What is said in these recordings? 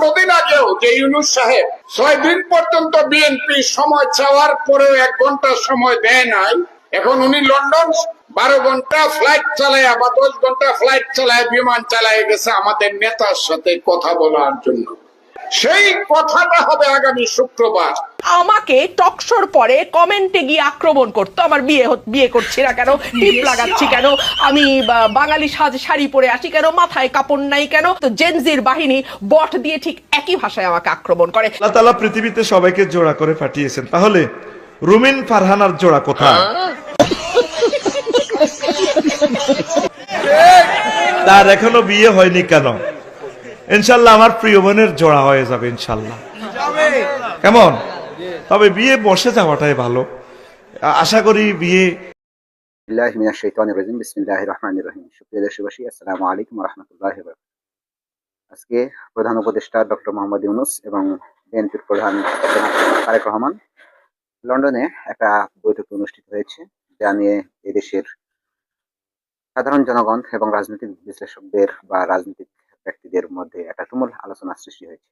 পনেরো আগেও যে ইউনুস সাহেব ছয় দিন পর্যন্ত বিএনপি সময় চাওয়ার পরেও এক ঘণ্টা সময় দেয় নাই। এখন উনি লন্ডন, বারো ঘণ্টা ফ্লাইট চালায় বা দশ ঘণ্টা ফ্লাইট চালায়, বিমান চালায় গেছে আমাদের নেতার সাথে কথা বলার জন্য। সেই কথাটা হবে আগামী শুক্রবার। আমাকে টকশোর পরে কমেন্টে গিয়ে আক্রমণ করতো। আমার বিয়ে বিয়ে করছি না কেন? টিপ লাগাচ্ছি কেন? আমি বাঙালি সাজ শাড়ি পরে আসি কেন? মাথায় কাপড় নাই কেন? তো জেনজির বাহিনী বট দিয়ে ঠিক একই ভাষায় আমাকে আক্রমণ করে। আল্লাহ তালা পৃথিবীতে সবাইকে জোড়া করে পাঠিয়েছেন। তাহলে রুমিন ফারহানার জোড়া কোথায়? তার এখনও বিয়ে হয়নি কেন? ইনশাল্লাহ আমার প্রিয় বোনের জোড়া হয়ে যাবে ইনশাল্লাহ। কেমন? তবে বিয়ে বসে যাওয়াটাই ভালো। আশা করি বিয়ে। আজকে প্রধান উপদেষ্টা ডক্টর মোহাম্মদ এবং প্রধান রহমান লন্ডনে একটা বৈঠক অনুষ্ঠিত হয়েছে, যা নিয়ে এদেশের সাধারণ জনগণ এবং রাজনৈতিক বিশ্লেষকদের বা রাজনৈতিক ব্যক্তিদের মধ্যে একটা তুমুল আলোচনা সৃষ্টি হয়েছে।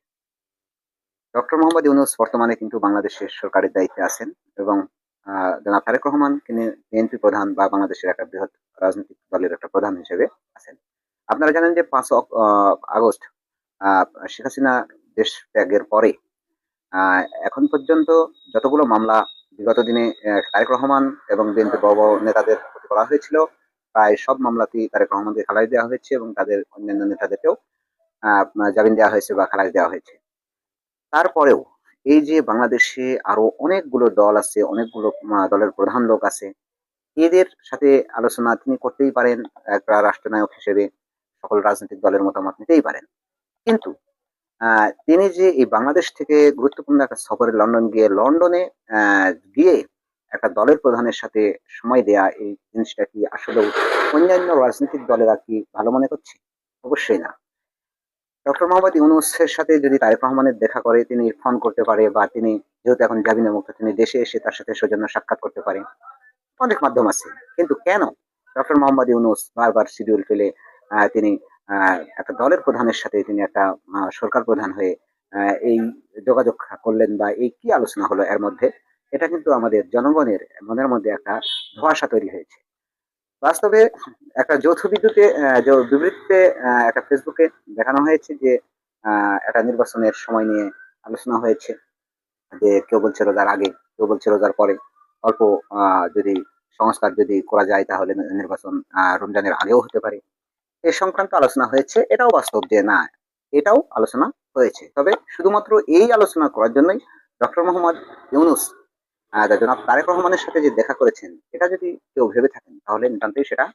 ডক্টর মোহাম্মদ ইউনুস বর্তমানে কিন্তু বাংলাদেশের সরকারের দায়িত্বে আছেন এবং জনাব তারেক রহমান তিনি বিএনপি প্রধান বা বাংলাদেশের একটা বৃহৎ রাজনৈতিক দলের একটা প্রধান হিসেবে আছেন। আপনারা জানেন যে পাঁচ আগস্ট শেখ হাসিনা দেশ ত্যাগের পরে এখন পর্যন্ত যতগুলো মামলা বিগত দিনে তারেক রহমান এবং বিএনপি বড় বড় নেতাদের করা হয়েছিল প্রায় সব মামলাতেই তারেক রহমানকে খালাস দেওয়া হয়েছে এবং তাদের অন্যান্য নেতাদেরকেও জামিন দেওয়া হয়েছে বা খালাস দেওয়া হয়েছে। তারপরেও এই যে বাংলাদেশে আরও অনেকগুলো দল আছে, অনেকগুলো দলের প্রধান লোক আছে, এদের সাথে আলোচনা তিনি করতেই পারেন, একটা রাষ্ট্রনায়ক হিসেবে সকল রাজনৈতিক দলের মতামত নিতেই পারেন। কিন্তু তিনি যে এই বাংলাদেশ থেকে গুরুত্বপূর্ণ একটা সফরে লন্ডন গিয়ে, লন্ডনে গিয়ে একটা দলের প্রধানের সাথে সময় দেয়া এই জিনিসটা কি আসলে অন্যান্য রাজনৈতিক দলেরা কি ভালো মনে করছে? অবশ্যই না। ডক্টর মোহাম্মদ ইউনুসের সাথে যদি তারেক রহমানের দেখা করে, তিনি ফোন করতে পারে বা তিনি যেহেতু এখন জামিনে মুক্ত, তিনি দেশে এসে তার সাথে সৌজন্য সাক্ষাৎ করতে পারে। অনেক মাধ্যম আছে। কিন্তু কেন ডক্টর মোহাম্মদ ইউনুস বারবার শিডিউল ফেলে তিনি একটা দলের প্রধানের সাথে তিনি একটা সরকার প্রধান হয়ে এই যোগাযোগ করলেন বা এই কি আলোচনা হলো এর মধ্যে? এটা কিন্তু আমাদের জনগণের মনের মধ্যে একটা ধোয়াশা তৈরি হয়েছে। বাস্তবে একটা যৌথ বিদ্যুতে বিবৃতিতে একটা ফেসবুকে দেখানো হয়েছে যে একটা নির্বাচনের সময় নিয়ে আলোচনা হয়েছে যে কেউ বলছে রোজার আগে, কেউ বলছে রোজার পরে। অল্প যদি সংস্কার যদি করা যায় তাহলে নির্বাচন রমজানের আগেও হতে পারে। এ সংক্রান্ত আলোচনা হয়েছে, এটাও বাস্তব যে না, এটাও আলোচনা হয়েছে। তবে শুধুমাত্র এই আলোচনা করার জন্যই ডক্টর মোহাম্মদ ইউনুস জনাব তারেক রহমানের সাথে যে দেখা করেছেন, এটা যদি কেউ ভেবে থাকেন, তাহলে নিতান্তই সেটা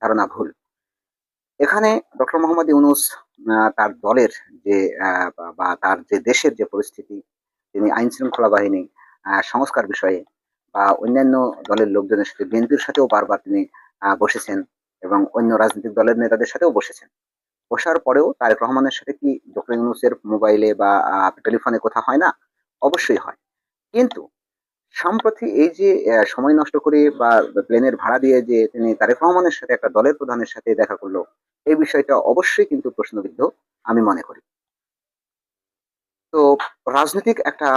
ধারণা ভুল। এখানে ডক্টর মোহাম্মদ ইউনুস তার দলের যে বা- তার যে দেশের যে পরিস্থিতি, তিনি আইন শৃঙ্খলা বাহিনী সংস্কার বিষয়ে বা অন্যান্য দলের লোকজনের সাথে, বিএনপির সাথেও বারবার তিনি বসেছেন এবং অন্য রাজনৈতিক দলের নেতাদের সাথেও বসেছেন। বসার পরেও তারেক রহমানের সাথে কি ডক্টর ইউনুসের মোবাইলে বা টেলিফোনে কথা হয় না? অবশ্যই হয়। কিন্তু সম্প্রতি এই যে সময় নষ্ট করে বা প্লেনের ভাড়া দিয়ে যে তিনি তারেক রহমানের সাথে একটা দলের প্রধানের সাথে দেখা করল, এই বিষয়টা অবশ্যই কিন্তু প্রশ্নবিদ্ধ, আমি মনে করি। তো রাজনৈতিক একটা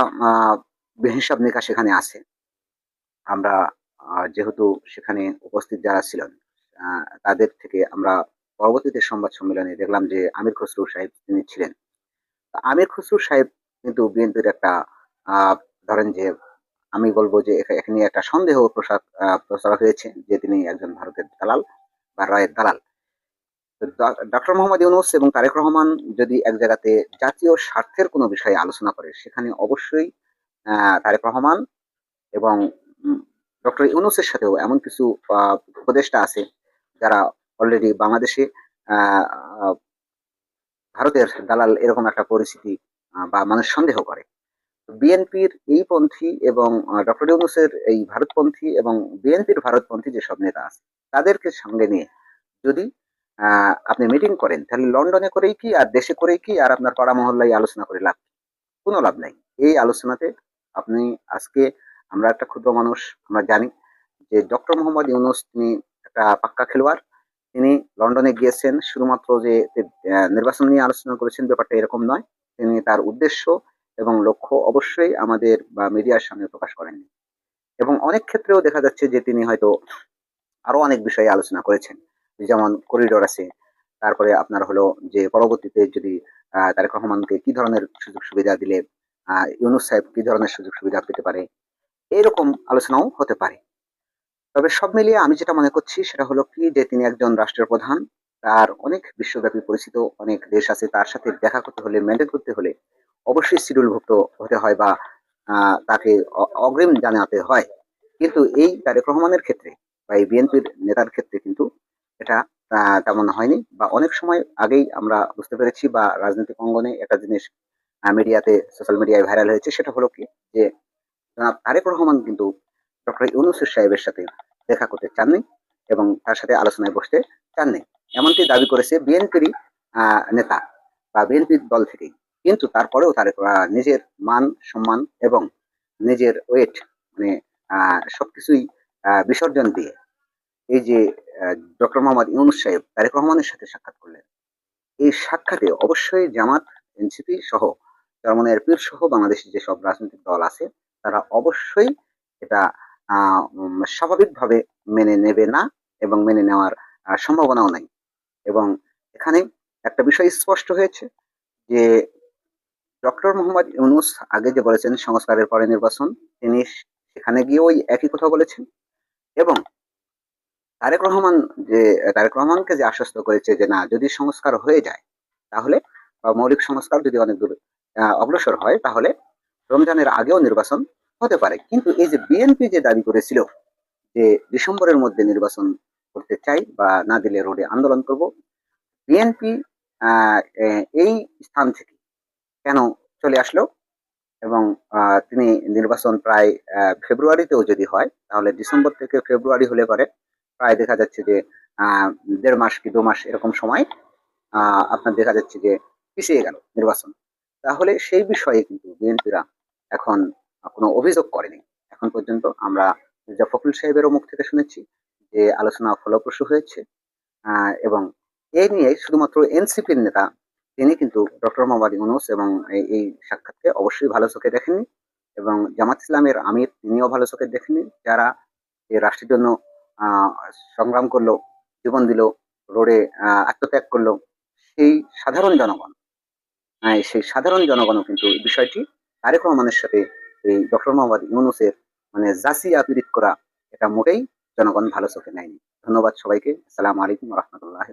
হিসাব নিকাশ সেখানে আছে। আমরা যেহেতু সেখানে উপস্থিত যারা ছিলেন তাদের থেকে আমরা পরবর্তীতে সংবাদ সম্মেলনে দেখলাম যে আমির খসরু সাহেব তিনি ছিলেন। আমির খসরু সাহেব কিন্তু বিএনপির একটা ধরেন যে আমি বলব যে এখানে একটা সন্দেহ প্রসাদ প্রচার হয়েছে যে তিনি একজন ভারতের দালাল বা রায়ের দালাল। ডক্টর মোহাম্মদ ইউনুস এবং তারেক রহমান যদি এক জায়গাতে জাতীয় স্বার্থের কোনো বিষয়ে আলোচনা করে, সেখানে অবশ্যই তারেক রহমান এবং ডক্টর ইউনুসের সাথেও এমন কিছু উপদেষ্টা আছে যারা অলরেডি বাংলাদেশে ভারতের দালাল এরকম একটা পরিস্থিতি বা মানুষ সন্দেহ করে। বিএনপির এই পন্থী এবং ডক্টর ইউনুসের এই ভারতপন্থী এবং বিএনপির ভারতপন্থী যেসব নেতা আছে, তাদেরকে সঙ্গে নিয়ে যদি আপনি মিটিং করেন, তাহলে লন্ডনে করেই কি আর দেশে করেই কি আর আপনার পাড়া মহল্লায় আলোচনা করে লাভ কোনো লাভ নাই। এই আলোচনাতে আপনি আজকে আমরা একটা ক্ষুদ্র মানুষ, আমরা জানি যে ডক্টর মোহাম্মদ ইউনুস তিনি একটা পাক্কা খেলোয়াড়। তিনি লন্ডনে গিয়েছেন, শুধুমাত্র যে নির্বাচন নিয়ে আলোচনা করেছেন, ব্যাপারটা এরকম নয়। তিনি তার উদ্দেশ্য এবং লক্ষ্য অবশ্যই আমাদের, বা মিডিয়ার সামনে প্রকাশ করেননি। এবং অনেক ক্ষেত্রেও দেখা যাচ্ছে যে তিনি হয়তো আরও অনেক বিষয়ে আলোচনা করেছেন। যেমন করিডোর আছে, তারপরে আপনার হলো যে পরবর্তীতে যদি তারেক রহমানকে কি ধরনের সুযোগ সুবিধা দিলে ইউনুস সাহেব কি ধরনের সুযোগ সুবিধা পেতে পারে, এরকম আলোচনাও হতে পারে। তবে সব মিলিয়ে আমি যেটা মনে করছি সেটা হলো কি, যে তিনি একজন রাষ্ট্রের প্রধান, তার অনেক বিশ্বব্যাপী পরিচিত অনেক দেশ আছে, তার সাথে দেখা করতে হলে মেনটেন করতে হলে অবশ্যই শিডিউলভুক্ত হতে হয় বা তাকে অগ্রিম জানাতে হয়। কিন্তু এই তারেক রহমানের ক্ষেত্রে বা এই বিএনপির নেতার ক্ষেত্রে কিন্তু এটা তেমন হয়নি বা অনেক সময় আগেই আমরা বুঝতে পেরেছি বা রাজনৈতিক অঙ্গনে একটা জিনিস মিডিয়াতে, সোশ্যাল মিডিয়ায় ভাইরাল হয়েছে সেটা হলো কি যে, জনাব তারেক রহমান কিন্তু ডক্টর ইউনুসুর সাহেবের সাথে দেখা করতে চাননি এবং তার সাথে আলোচনায় বসতে চাননি। এমনটি দাবি করেছে বিএনপিরই নেতা বা বিএনপির দল থেকেই। কিন্তু তারপরেও তারেক নিজের মান, সম্মান এবং নিজের ওয়েট মানে সবকিছুই বিসর্জন দিয়ে এই যে ডক্টর মোহাম্মদ ইউনুস সাহেব তারেক রহমানের সাথে সাক্ষাৎ করলেন। এই সাক্ষাতে অবশ্যই জামাত, এনসিপি সহ চরমনের পীর সহ বাংলাদেশের যেসব রাজনৈতিক দল আছে, তারা অবশ্যই এটা স্বাভাবিকভাবে মেনে নেবে না এবং মেনে নেওয়ার সম্ভাবনাও নাই। এবং এখানে একটা বিষয় স্পষ্ট হয়েছে যে ডক্টর মোহাম্মদ ইউনুস আগে যে বলেছেন সংস্কারের পরে নির্বাচন, তিনি সেখানে গিয়ে ওই একই কথা বলেছেন। এবং তারেক রহমান যে, তারেক রহমানকে যে আশ্বস্ত করেছে যে না, যদি সংস্কার হয়ে যায়, তাহলে বা মৌলিক সংস্কার যদি অনেক দূর অগ্রসর হয়, তাহলে রমজানের আগেও নির্বাচন হতে পারে। কিন্তু এই যে বিএনপি যে দাবি করেছিল যে ডিসেম্বরের মধ্যে নির্বাচন করতে চাই বা না দিলে রোডে আন্দোলন করব বিএনপি এই স্থান থেকে কেন চলে আসলো? এবং তিনি নির্বাচন প্রায় ফেব্রুয়ারিতেও যদি হয়, তাহলে ডিসেম্বর থেকে ফেব্রুয়ারি হলে পরে প্রায় দেখা যাচ্ছে যে দেড় মাস কি দু মাস এরকম সময় আপনার দেখা যাচ্ছে যে পিছিয়ে গেল নির্বাচন। তাহলে সেই বিষয়ে কিন্তু বিএনপিরা এখন কোনো অভিযোগ করেনি। এখন পর্যন্ত আমরা মির্জা ফখরুল সাহেবেরও মুখ থেকে শুনেছি যে আলোচনা ফলপ্রসূ হয়েছে এবং এই নিয়ে শুধুমাত্র এনসিপির নেতা তিনি কিন্তু ডক্টর মোহাম্মদ ইউনুস এবং এই- সাক্ষাৎকে অবশ্যই ভালো চোখে দেখেননি এবং জামাত ইসলামের আমির তিনিও ভালো চোখে দেখেননি। যারা এই রাষ্ট্রের জন্য সংগ্রাম করল, জীবন দিল, রোডে আত্মত্যাগ করল, সেই সাধারণ জনগণ সেই সাধারণ জনগণও কিন্তু এই বিষয়টি তারেক রহমানের সাথে এই ডক্টর মোহাম্মদ ইউনুসের মানে জাসিয়া পীড়িত করা এটা মোটেই জনগণ ভালো চোখে নেয়নি। ধন্যবাদ সবাইকে। আসসালামু আলাইকুম রহমতুল্লাহ